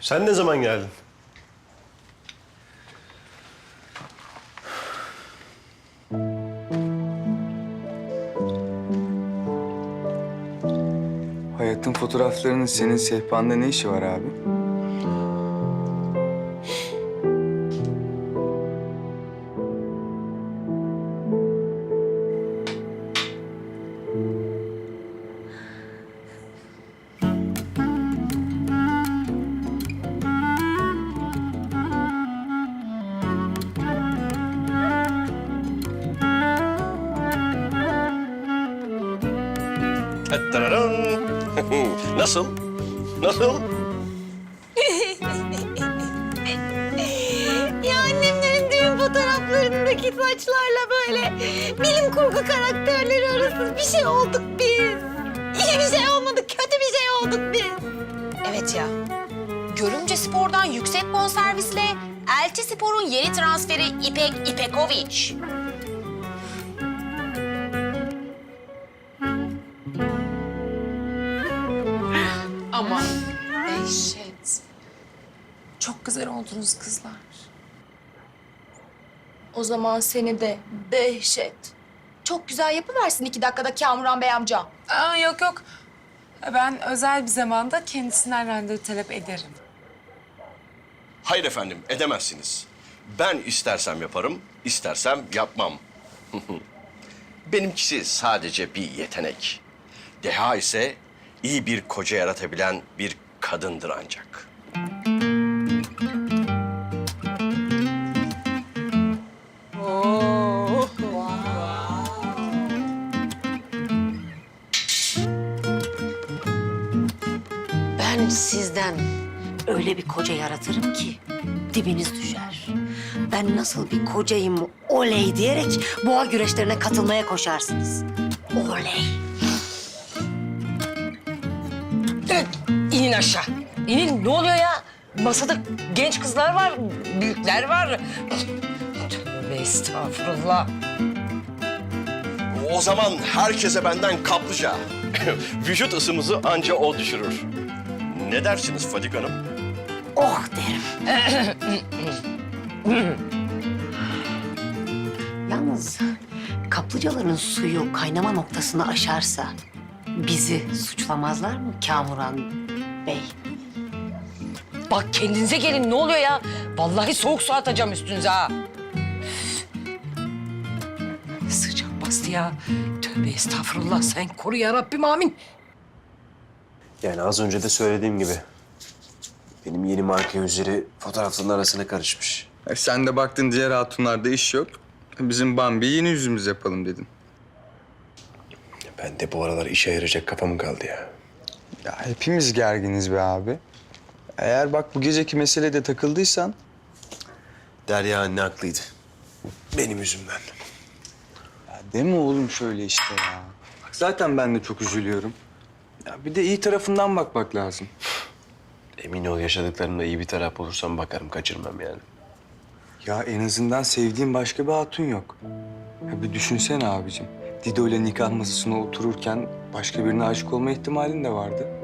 Sen ne zaman geldin? Hayatın fotoğraflarının senin sehpanda ne işi var abi? Nasıl? Nasıl? Ya annemlerin düğün fotoğraflarındaki saçlarla böyle bilim kurgu karakterleri arası bir şey olduk biz. İyi bir şey olmadık, kötü bir şey olduk biz. Evet ya. Görümce Spor'dan yüksek bonservisle Elti Spor'un yeni transferi İpek İpekoviç. Dehşet. Çok güzel oldunuz kızlar. O zaman seni de dehşet. Çok güzel yapıversin iki dakikada Kamuran Bey amca. Aa, yok yok. Ben özel bir zamanda kendisinden randevu talep ederim. Hayır efendim, edemezsiniz. Ben istersem yaparım, istersem yapmam. Benimkisi sadece bir yetenek. Deha ise iyi bir koca yaratabilen bir kadındır ancak. Ben sizden öyle bir koca yaratırım ki dibiniz düşer. Ben nasıl bir kocayım oley diyerek boğa güreşlerine katılmaya koşarsınız. Oley. İnin aşağı. İnin ne oluyor ya? Masada genç kızlar var, büyükler var. Tövbe estağfurullah. O zaman herkese benden kaplıca. Vücut ısımızı anca o düşürür. Ne dersiniz Fadik Hanım? Oh derim. Yalnız kaplıcaların suyu kaynama noktasını aşarsa bizi suçlamazlar mı Kamuran Bey? Bak kendinize gelin ne oluyor ya? Vallahi soğuk su atacağım üstünüze ha. Sıcak bastı ya. Tövbe estağfurullah sen koru ya Rabbim amin. Yani az önce de söylediğim gibi. Benim yeni marka yüzleri fotoğrafların arasına karışmış. E sen de baktın diğer hatunlarda iş yok. Bizim Bambi'yi yeni yüzümüz yapalım dedin. Ben de bu aralar işe yarayacak kafamın kaldı ya. Ya hepimiz gerginiz be abi. Eğer bak bu geceki meselede takıldıysan... Derya anne haklıydı. Benim yüzümden. Ya deme oğlum şöyle işte ya. Bak zaten ben de çok üzülüyorum. Ya bir de iyi tarafından bakmak lazım. Emin ol yaşadıklarımda iyi bir taraf olursam bakarım kaçırmam yani. Ya en azından sevdiğin başka bir hatun yok. Ya bir düşünsene abicim. Dido ile nikah masasına otururken başka birine aşık olma ihtimalin de vardı.